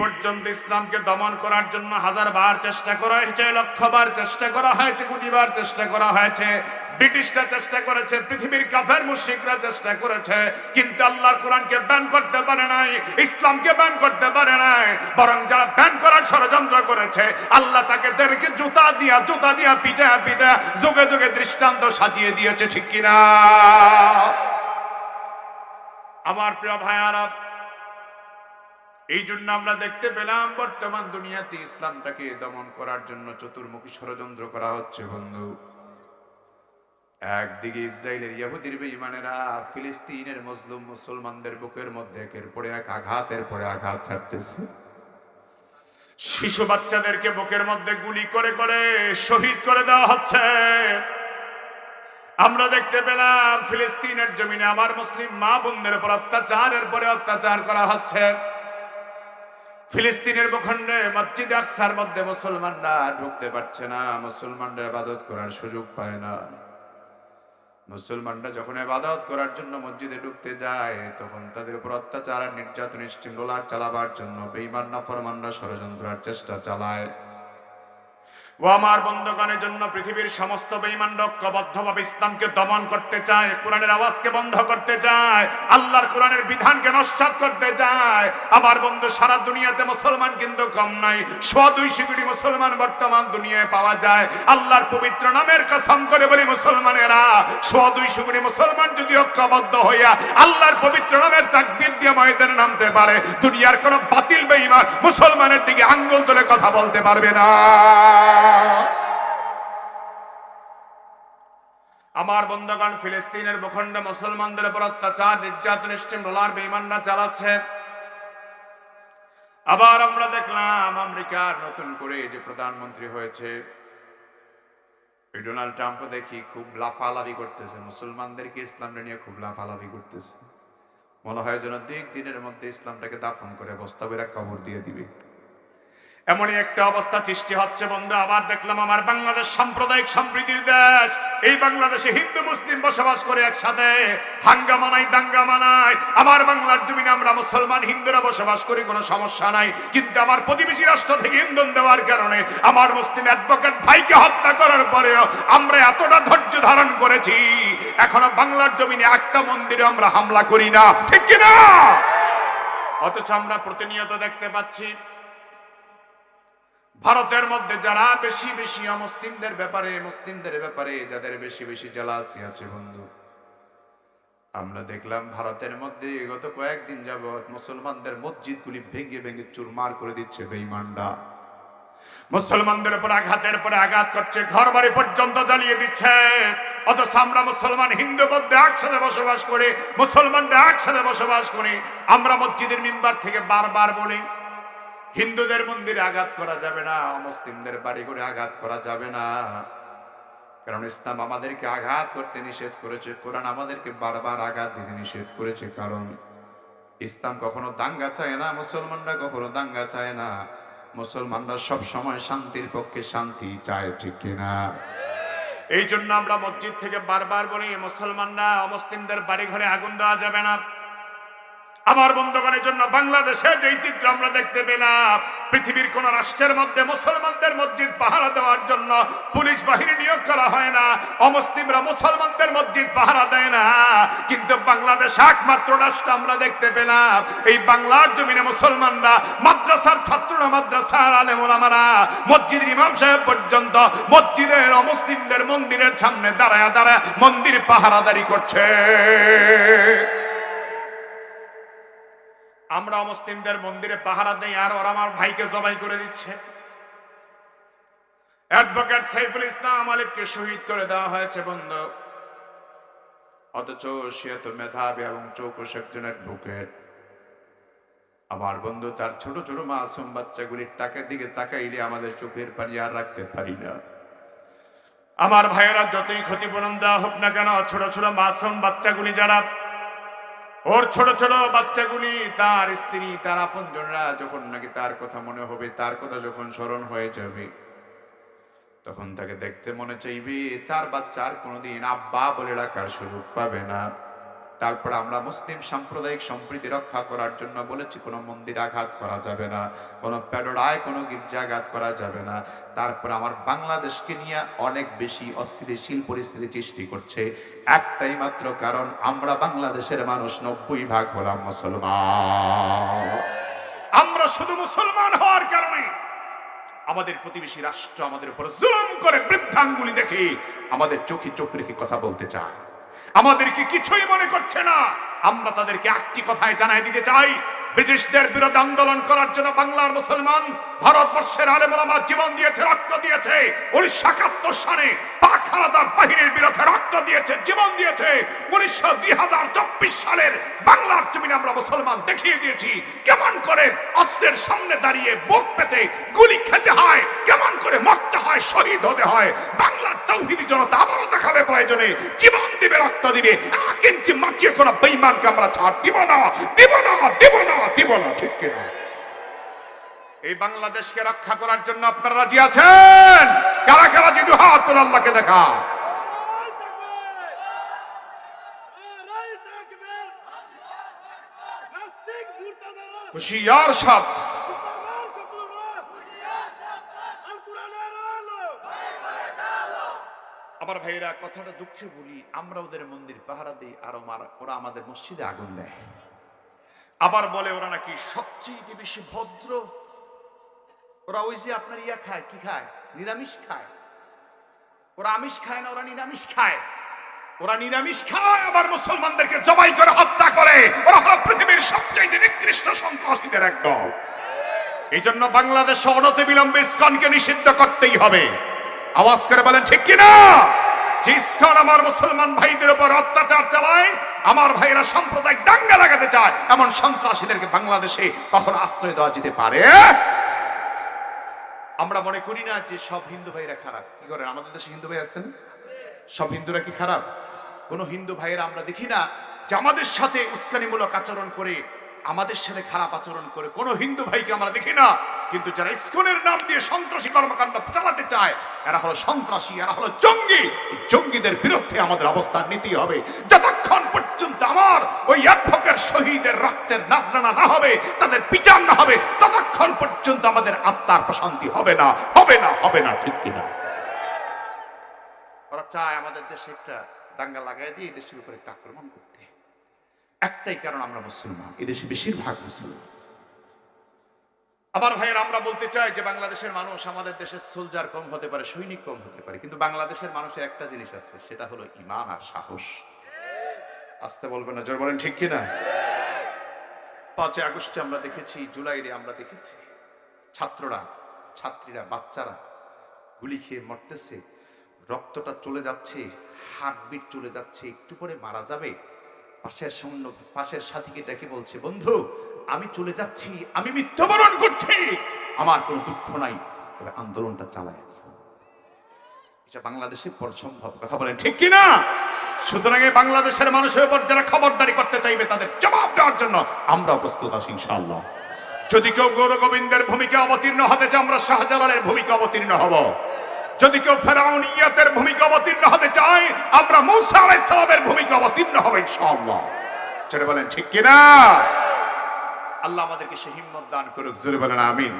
পর্যন্ত ইসলামকে দমন করার জন্য হাজার বার চেষ্টা করা হয়েছে লক্ষ বার চেষ্টা করা হয়েছে, কোটিবার চেষ্টা করা হয়েছে। ব্রিটিশরা চেষ্টা করেছে, পৃথিবীর কাফের মুশরিকরা চেষ্টা করেছে, কিন্তু আল্লাহর কোরআনকে ব্যান করতে পারে নাই, ইসলামকে ব্যান করতে পারে নাই, বরং যারা ব্যান করার ষড়যন্ত্র করেছে, আল্লাহ তাকে দেরকে জুতা দিয়া জুতা দিয়া, পিঠা পিঠা, যুগে যুগে দৃষ্টান্ত সাজিয়ে দিয়েছে, ঠিক কিনা? আমার প্রিয় ভাইয়ারা এই জন্য আমরা দেখতে পেলাম বর্তমান দুনিয়াতে ইসলামটাকে দমন করার জন্য চতুর্মুখী ষড়যন্ত্র করা হচ্ছে, বন্ধু। একদিকে ইসরায়েলের ইহুদির বেঈমানেরা ফিলিস্তিনের মুসলিম মুসলমানদের বুকের মধ্যে একের পরে এক আঘাতের পরে আঘাত ছাড়তেছে। শিশু বাচ্চাদেরকে বুকের মধ্যে গুলি করে করে শহীদ করে দেওয়া হচ্ছে। আমরা দেখতে পেলাম ফিলিস্তিনের জমিনে আমার মুসলিম মা বোনদের উপর অত্যাচারের পরে অত্যাচার করা হচ্ছে। ফিলিস্তিনের ভূখণ্ডে, মসজিদ আকসার মধ্যে মুসলমানরা ঢুকতে পারছে না, মুসলমানরা ইবাদত করার সুযোগ পায় না। মুসলমানরা যখন ইবাদত করার জন্য মসজিদে ঢুকতে যায়, তখন তাদের উপর অত্যাচার আর নির্যাতন, স্টিমরোলার চালাবার জন্য বেঈমান নাফরমানরা ষড়যন্ত্রার চেষ্টা চালায়। ও আমার বন্ধগণের জন্য পৃথিবীর সমস্ত বেঈমান ঐক্যবদ্ধভাবে ইসলামকে দমন করতে চায়, কোরআনের আওয়াজকে বন্ধ করতে চায়, আল্লাহর কোরআনের বিধানকে নস্বাত করতে চায়। আমার বন্ধু, সারা দুনিয়াতে মুসলমান কিন্তু কম নাই। সোয়া দুইশো কোটি মুসলমান বর্তমান দুনিয়ায় পাওয়া যায়। আল্লাহর পবিত্র নামের কসম করে বলি মুসলমানেরা সোয়া দুইশো কোটি মুসলমান যদি ঐক্যবদ্ধ হইয়া আল্লাহর পবিত্র নামের তাকবীর দিয়ে ময়দানে নামতে পারে, দুনিয়ার কোন বাতিল বেঈমান মুসলমানের দিকে আঙ্গুল তুলে কথা বলতে পারবে না। আমার বন্ধগণ, ফিলিস্তিনের ভূখণ্ডে মুসলমানদের উপর অত্যাচার, নির্যাতন স্টিম রোলার বেঈমানরা চালাচ্ছে। আবার আমরা দেখলাম, আমেরিকার নতুন করে যে প্রধানমন্ত্রী হয়েছে ডোনাল্ড ট্রাম্প দেখি খুব লাফালাফি করতেছে। মুসলমানদেরকে ইসলামটা নিয়ে খুব লাফালাফি করতেছে। মনে হয় যেন দিক দিনের মধ্যে ইসলামটাকে দাফন করে বস্তা বেরা কবর দিয়ে দিবে। এমনই একটা অবস্থা সৃষ্টি হচ্ছে, বন্ধু। আবার দেখলাম আমার বাংলাদেশ সাম্প্রদায়িক সম্প্রীতির দেশ। এই বাংলাদেশে হিন্দু, মুসলিম বসবাস করে একসাথে। হাঙ্গামা নাই দাঙ্গামা নাই আমার বাংলার জমিনে আমরা মুসলমান, হিন্দুরা বসবাস করি, কোনো সমস্যা নাই। কিন্তু আমার প্রতিবেশী রাষ্ট্র থেকে ইন্ধন দেওয়ার কারণে আমার মুসলিম অ্যাডভোকেট ভাইকে হত্যা করার পরেও আমরা এতটা ধৈর্য ধারণ করেছি। এখনও বাংলার জমিনে একটা মন্দিরে আমরা হামলা করি না। ঠিক কিনা? অথচ আমরা প্রতিনিয়ত দেখতে পাচ্ছি ভারতের মধ্যে যারা বেশি বেশি অমুসলিমদের ব্যাপারে, মুসলিমদের ব্যাপারে যাদের বেশি বেশি জেলাসি আছে বন্ধু, আমরা দেখলাম ভারতের মধ্যে গত কয়েকদিন যাবৎ মুসলমানদের মসজিদগুলি ভেঙে ভেঙে চুরমার করে দিচ্ছে বেঈমানরা। মুসলমানদের উপর আঘাতের পরে আঘাত করছে ঘর বাড়ি পর্যন্ত জ্বালিয়ে দিচ্ছে। অথচ আমরা মুসলমান হিন্দু মধ্যে একসাথে বসবাস করে, মুসলমানরা একসাথে বসবাস করে। আমরা মসজিদের মিম্বার থেকে বারবার বলি হিন্দুদের মন্দিরে আঘাত করা যাবে না, মুসলিমদের বাড়ি করে আঘাত করা যাবে না। কারণ ইসলাম আমাদেরকে আঘাত করতে নিষেধ করেছে, কোরআন আমাদেরকে বারবার আঘাত দিতে নিষেধ করেছে, কারণ ইসলাম কখনো দাঙ্গা চায় না, মুসলমানরা কখনো দাঙ্গা চায় না। মুসলমানরা সব সময় শান্তির পক্ষে শান্তি চায়, ঠিক কিনা? এই জন্য আমরা মসজিদ থেকে বারবার বলি, মুসলমানরা অমুসলিমদের বাড়ি ঘরে আগুন দেওয়া যাবে না। আমার বন্ধুগণের জন্য বাংলাদেশে যেই চিত্র আমরা দেখতে পেলাম, পৃথিবীর কোন রাষ্ট্রের মধ্যে মুসলমানদের মসজিদ পাহারা দেওয়ার জন্য পুলিশ বাহিনী নিয়োগ করা হয় না, অমুসলিমরা মুসলমানদের মসজিদ পাহারা দেয় না। কিন্তু বাংলাদেশ একমাত্র রাষ্ট্র আমরা দেখতে পেলাম, এই বাংলার জমিনে মুসলমানরা মাদ্রাসার ছাত্ররা, মাদ্রাসার আলেমোলামারা মসজিদের ইমাম সাহেব পর্যন্ত মসজিদের অমুসলিমদের মন্দিরের সামনে দাঁড়ায় দাঁড়ায় মন্দির পাহারাদারি করছে। আমরা মুসলিমদের মন্দিরে পাহারা দেই আর ওরা আমার ভাইকে জবাই করে দিচ্ছে। অ্যাডভোকেট সাইফুল ইসলাম আলিফকে শহীদ করে দেওয়া হয়েছে বন্ধু। অথচ সে তো মেধাবী এবং চৌকস একজন অ্যাডভোকেট। আমার বন্ধু তার ছোট ছোট মাসুম বাচ্চাগুলির টাকার দিকে তাকাইলে আমাদের চোখের পানি আর রাখতে পারি না। আমার ভাইয়েরা যতই ক্ষতিপূরণ দেওয়া হোক না কেন, ছোট ছোট মাসুম বাচ্চাগুলি যারা ওর ছোট ছোট বাচ্চাগুলি, তার স্ত্রী, তার আপনজনরা যখন নাকি তার কথা মনে হবে, তার কথা যখন স্মরণ হয়ে যাবে, তখন তাকে দেখতে মনে চাইবে, তার বাচ্চা আর কোনোদিন আব্বা বলে ডাকার সুযোগ পাবে না। তারপর আমরা মুসলিম সাম্প্রদায়িক সম্প্রীতি রক্ষা করার জন্য বলেছি, কোনো মন্দির আঘাত করা যাবে না, কোনো প্যাডোড়ায় কোনো গির্জাঘাত করা যাবে না। তারপর আমার বাংলাদেশকে নিয়ে অনেক বেশি অস্থিতিশীল পরিস্থিতি সৃষ্টি করছে। একটাই মাত্র কারণ, আমরা বাংলাদেশের মানুষ, নব্বই ভাগ হলাম মুসলমান। আমরা শুধু মুসলমান হওয়ার কারণে আমাদের প্রতিবেশী রাষ্ট্র আমাদের উপর জুলুম করে বৃদ্ধাঙ্গুলি দেখে আমাদের চোখে চোখ রেখে কথা বলতে চায়। আমাদেরকে কিছুই মনে করছে না। আমরা তাদেরকে একটি কথায় জানাই দিতে চাই। ব্রিটিশদের বিরুদ্ধে আন্দোলন করার জন্য বাংলার মুসলমান ভারতবর্ষের আলেমা জীবন দিয়েছে, রক্ত দিয়েছে। উনিশশো একাত্তর সালে হানাদার বাহিনীর বিরুদ্ধে রক্ত দিয়েছে, জীবন দিয়েছে। উনিশশো দুই হাজার চব্বিশ সালের বাংলার জমিনে আমরা মুসলমান দেখিয়ে দিয়েছি, কেমন করে অস্ত্রের সামনে দাঁড়িয়ে বুক পেতে গুলি খেতে হয়, কেমন করে মরতে হয়, শহীদ হতে হয়। বাংলার তৌহিদি জনতা আবারও দেখাবে প্রয়োজনে, জীবন দিবে, রক্ত দিবে। এক ইঞ্চি মাচিয়ে কোনো বেইমানকে আমরা ছাড় দিব না দিব না দিব না দিব না, ঠিক কিনা? এই বাংলাদেশকে রক্ষা করার জন্য আপনারা রাজি আছেন? কারা কারা যদি হাত তোর আল্লাহকে দেখা? হুশিয়ার সাপ। আমার ভাইয়েরা, কথাটা দুঃখে বলি, আমরা ওদের মন্দির পাহারা দিই আর ওরা আমাদের মসজিদে আগুন দেয়। আবার বলে ওরা নাকি সবচেয়ে বেশি ভদ্র ওরা ওই যে আপনার ইয়া খায়, কি খায়? নিরামিষ খায়। ওরা আমিষ খায় না, ওরা নিরামিষ খায়। ওরা নিরামিষ খায়, আবার মুসলমানদেরকে জবাই করে হত্যা করে। ওরা হলো পৃথিবীর সবচেয়ে নিকৃষ্ট সন্ত্রাসীদের একদম এই জন্য বাংলাদেশ অনতি বিলম্বে ইস্কনকে নিষিদ্ধ করতেই হবে। আওয়াজ করে বলেন, ঠিক কিনা ইস্কন আমার মুসলমান ভাইদের উপর অত্যাচার চালায়, আমার ভাইরা সাম্প্রদায়িক দাঙ্গা লাগাতে চায়, এমন সন্ত্রাসীদেরকে বাংলাদেশে কখনো আশ্রয় দেওয়া যেতে পারে? আমরা মনে করি না যে সব হিন্দু ভাইরা খারাপ। কি করে? আমাদের দেশে হিন্দু ভাই আছেন? সব হিন্দুরা কি খারাপ? কোন হিন্দু ভাইয়েরা আমরা দেখি না যে আমাদের সাথে উস্কানিমূলক আচরণ করে, আমাদের সাথে খারাপ আচরণ করে। কোন হিন্দু ভাইকে আমরা দেখি না, কিন্তু যারা ইস্কনের নাম দিয়ে সন্ত্রাসী কর্মকাণ্ড চালাতে চায়, এরা হলো সন্ত্রাসী, এরা হলো জঙ্গি। জঙ্গিদের বিরুদ্ধে আমাদের অবস্থান নিতে হবে। যতক্ষণ পর্যন্ত আমার ওই অ্যাডভোকেট শহীদের রক্তের নাজরানা না হবে, তাদের বিচার না হবে, ততক্ষণ পর্যন্ত আমাদের আত্মার প্রশান্তি হবে না হবে না হবে না, ঠিক কিনা? ওরা চায় আমাদের দেশে একটা দাঙ্গা লাগাই দিয়ে দেশের উপরে একটা আক্রমণ করতে। একটাই কারণ আমরা মুসলমান এদেশে বেশিরভাগ মুসলমান। আবার ভাইয়ের, আমরা বলতে চাই যে বাংলাদেশের মানুষ আমাদের দেশের সোলজার কম হতে পারে, সৈনিক কম হতে পারে, কিন্তু বাংলাদেশের মানুষের একটা জিনিস আছে, সেটা হলো ইমান আর সাহস। আসতে বলবেন না, জোর বলেন, ঠিক কিনা? পাঁচই আগস্টে আমরা দেখেছি, জুলাইরে আমরা দেখেছি। ছাত্ররা, ছাত্রীরা, বাচ্চারা গুলি খেয়ে মরতেছে। রক্তটা চলে যাচ্ছে, হার্টবিট চলে যাচ্ছে, একটু পরে মারা যাবে। পাশের সামনে, পাশের সাথীকে ডেকে বলছে, বন্ধু, আমি চলে যাচ্ছি, আমি মৃত্যুবরণ করছি। আমার কোনো দুঃখ নাই, তবে আন্দোলনটা চালায় এটা বাংলাদেশে পর সম্ভব। কথা বলেন ঠিক কি না সুতরাং এই বাংলাদেশের মানুষের উপর যারা খবরদারি করতে চাইবে, তাদের জবাব দেওয়ার জন্য আমরা প্রস্তুত আছি, ইনশাআল্লাহ। যদি কেউ গৌর গোবিন্দের ভূমিকা অবতীর্ণ হতে চায়, আমরা শাহজালালের ভূমিকা অবতীর্ণ হব। যদি কেউ ফেরাউনিয়াতের ভূমিকা অবতীর্ণ হতে চায়, আমরা মুসা আলাইহিস সালামের ভূমিকা অবতীর্ণ হবে, ইনশাআল্লাহ। ছেড়ে বলেন, ঠিক কিনা? আল্লাহ আমাদেরকে সে হিম্মত দান করুক, জোরে বলেন, আমিন।